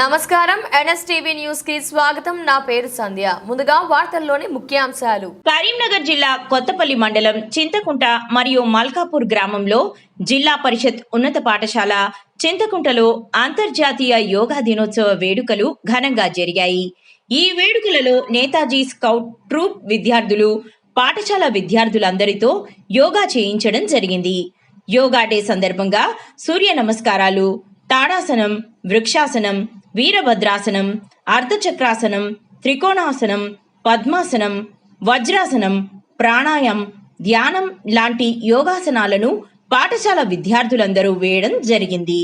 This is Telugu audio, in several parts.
నమస్కారం. ఎన్ఎస్టీవీ న్యూస్కి స్వాగతం. నా పేరు సంధ్య. ముందుగా వార్తల్లోని ముఖ్యాంశాలు. కరీంనగర్ జిల్లా కొత్తపల్లి మండలం చింతకుంట మరియు మల్కాపూర్ గ్రామంలో జిల్లా పరిషత్ ఉన్నత పాఠశాల చింతకుంటలో అంతర్జాతీయ యోగా దినోత్సవ వేడుకలు ఘనంగా జరిగాయి. ఈ వేడుకలలో నేతాజీ స్కౌట్ ట్రూప్ విద్యార్థులు పాఠశాల విద్యార్థులందరితో యోగా చేయించడం జరిగింది. యోగా డే సందర్భంగా సూర్య నమస్కారాలు. తాడాసనం వృక్షాసనం వీరభద్రాసనం అర్ధచక్రాసనం త్రికోణాసనం పద్మాసనం వజ్రాసనం ప్రాణాయం ధ్యానం లాంటి యోగాసనాలను పాఠశాల విద్యార్థులందరూ వేయడం జరిగింది.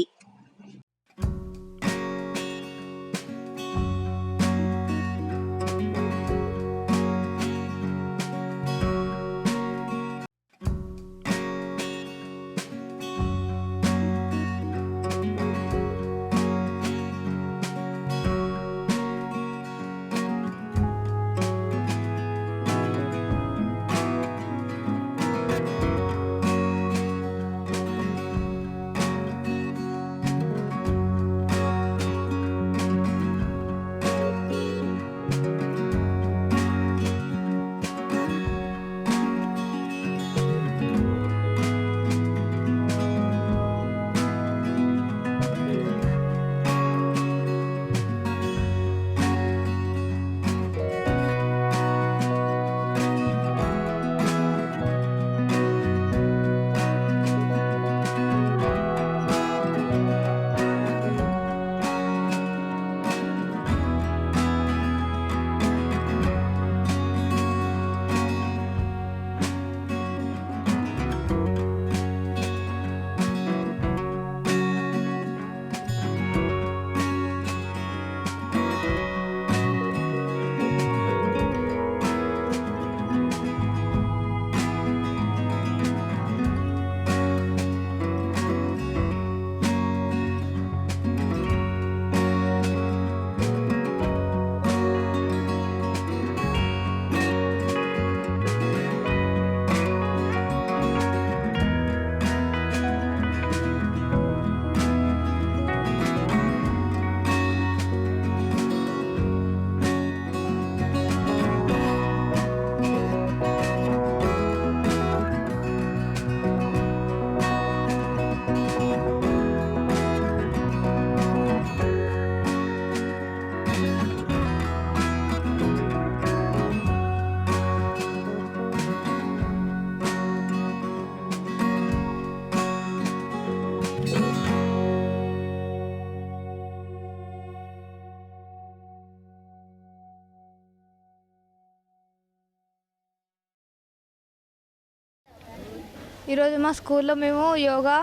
ఈరోజు మా స్కూల్లో మేము యోగా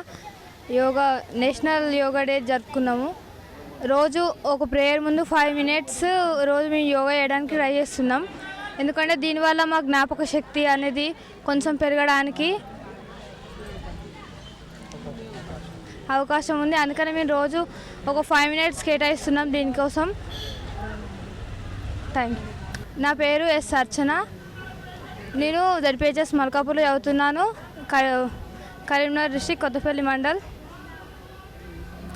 యోగా నేషనల్ యోగా డే జరుపుకున్నాము. రోజు ఒక ప్రేయర్ ముందు ఫైవ్ మినిట్స్ రోజు మేము యోగా చేయడానికి ట్రై చేస్తున్నాం. ఎందుకంటే దీనివల్ల మా జ్ఞాపక శక్తి అనేది కొంచెం పెరగడానికి అవకాశం ఉంది. అందుకని మేము రోజు ఒక ఫైవ్ మినిట్స్ కేటాయిస్తున్నాం దీనికోసం. థ్యాంక్ యూ నా పేరు ఎస్ అర్చన. నేను జడ్పిహెచ్ఎస్ మల్కాపూర్లో చదువుతున్నాను. Karimnagar district Kothapalli mandal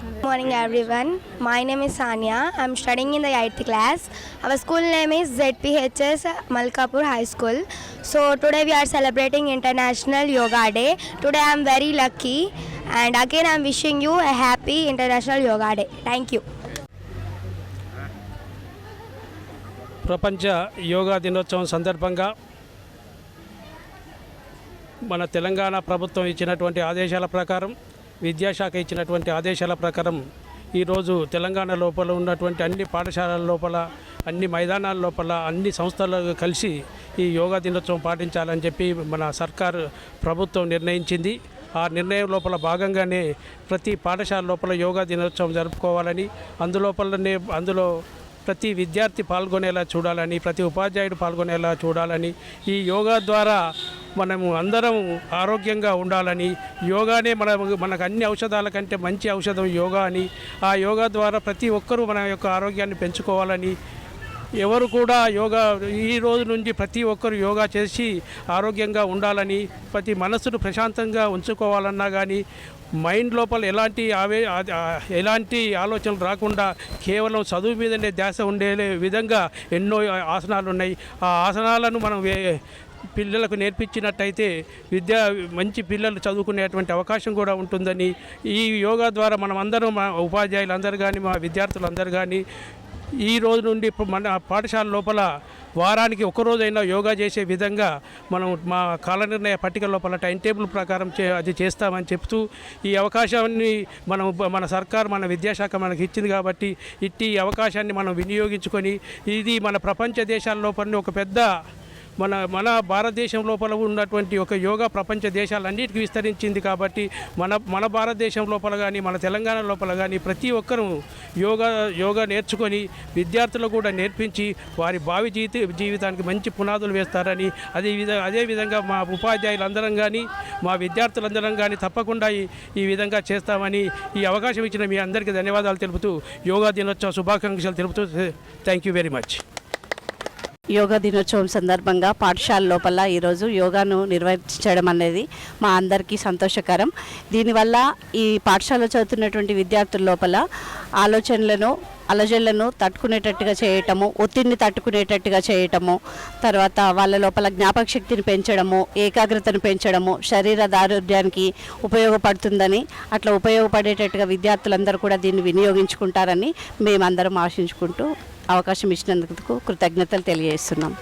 Good morning everyone. My name is Sanya. I'm studying in the 8th class. Our school name is ZPHS Malkapur High School. So today we are celebrating International Yoga Day. Today I'm very lucky and again I'm wishing you a happy International Yoga Day. Thank you. ప్రపంచ యోగా దినోత్సవం సందర్భంగా మన తెలంగాణ ప్రభుత్వం ఇచ్చినటువంటి ఆదేశాల ప్రకారం విద్యాశాఖ ఇచ్చినటువంటి ఆదేశాల ప్రకారం ఈరోజు తెలంగాణ లోపల ఉన్నటువంటి అన్ని పాఠశాలల లోపల అన్ని మైదానాల లోపల అన్ని సంస్థలు కలిసి ఈ యోగా దినోత్సవం పాటించాలని చెప్పి మన సర్కారు ప్రభుత్వం నిర్ణయించింది. ఆ నిర్ణయం లోపల భాగంగానే ప్రతి పాఠశాల లోపల యోగా దినోత్సవం జరుపుకోవాలని అందులోపలనే అందులో ప్రతి విద్యార్థి పాల్గొనేలా చూడాలని ప్రతి ఉపాధ్యాయుడు పాల్గొనేలా చూడాలని ఈ యోగా ద్వారా మనము అందరం ఆరోగ్యంగా ఉండాలని యోగానే మన మనకు అన్ని ఔషధాల కంటే మంచి ఔషధం యోగా అని. ఆ యోగా ద్వారా ప్రతి ఒక్కరూ మన యొక్క ఆరోగ్యాన్ని పెంచుకోవాలని. ఎవరు కూడా యోగా ఈ రోజు నుంచి ప్రతి ఒక్కరు యోగా చేసి ఆరోగ్యంగా ఉండాలని ప్రతి మనస్సును ప్రశాంతంగా ఉంచుకోవాలన్నా కానీ మైండ్ లోపల ఎలాంటి ఆవే ఎలాంటి ఆలోచనలు రాకుండా కేవలం చదువు మీదనే ధ్యాస ఉండే విధంగా ఎన్నో ఆసనాలు ఉన్నాయి. ఆ ఆసనాలను మనం వే- పిల్లలకు నేర్పించినట్టయితే విద్య మంచి పిల్లలు చదువుకునేటువంటి అవకాశం కూడా ఉంటుందని ఈ యోగా ద్వారా మనం అందరం మా ఉపాధ్యాయులందరూ కానీ మా విద్యార్థులందరూ కానీ ఈ రోజు నుండి మన పాఠశాల లోపల వారానికి ఒక రోజైనా యోగా చేసే విధంగా మనం మా కాలనిర్ణయ పట్టిక లోపల టైం టేబుల్ ప్రకారం చే అది చేస్తామని చెప్తూ ఈ అవకాశాన్ని మనం మన సర్కార్ మన విద్యాశాఖ మనకి ఇచ్చింది కాబట్టి ఇట్టి అవకాశాన్ని మనం వినియోగించుకొని ఇది మన ప్రపంచ దేశాల లోపల ఒక పెద్ద మన మన భారతదేశం లోపల ఉన్నటువంటి ఒక యోగా ప్రపంచ దేశాలన్నిటికీ విస్తరించింది కాబట్టి మన మన భారతదేశం లోపల కానీ మన తెలంగాణ లోపల కానీ ప్రతి ఒక్కరూ యోగా యోగా నేర్చుకొని విద్యార్థులకు కూడా నేర్పించి వారి భావి జీవిత జీవితానికి మంచి పునాదులు వేస్తారని అదే విధ అదేవిధంగా మా ఉపాధ్యాయులందరం కానీ మా విద్యార్థులందరం కానీ తప్పకుండా ఈ ఈ విధంగా చేస్తామని ఈ అవకాశం ఇచ్చిన మీ అందరికీ ధన్యవాదాలు తెలుపుతూ యోగా దినోత్సవ శుభాకాంక్షలు తెలుపుతూ thank you very much. Yoga దినోత్సవం సందర్భంగా పాఠశాల లోపల ఈరోజు యోగాను నిర్వహించడం అనేది మా అందరికీ సంతోషకరం. దీనివల్ల ఈ పాఠశాల చదువుతున్నటువంటి విద్యార్థుల లోపల ఆలోచనలను అలజళ్ళను తట్టుకునేటట్టుగా చేయటము ఒత్తిడిని తట్టుకునేటట్టుగా చేయటము తర్వాత వాళ్ళ లోపల జ్ఞాపక శక్తిని పెంచడము ఏకాగ్రతను పెంచడము శరీర దారుఢ్యానికి ఉపయోగపడుతుందని అట్లా ఉపయోగపడేటట్టుగా విద్యార్థులందరూ కూడా దీన్ని వినియోగించుకుంటారని మేమందరం ఆశించుకుంటూ అవకాశం ఇచ్చినందుకు కృతజ్ఞతలు తెలియజేస్తున్నాం.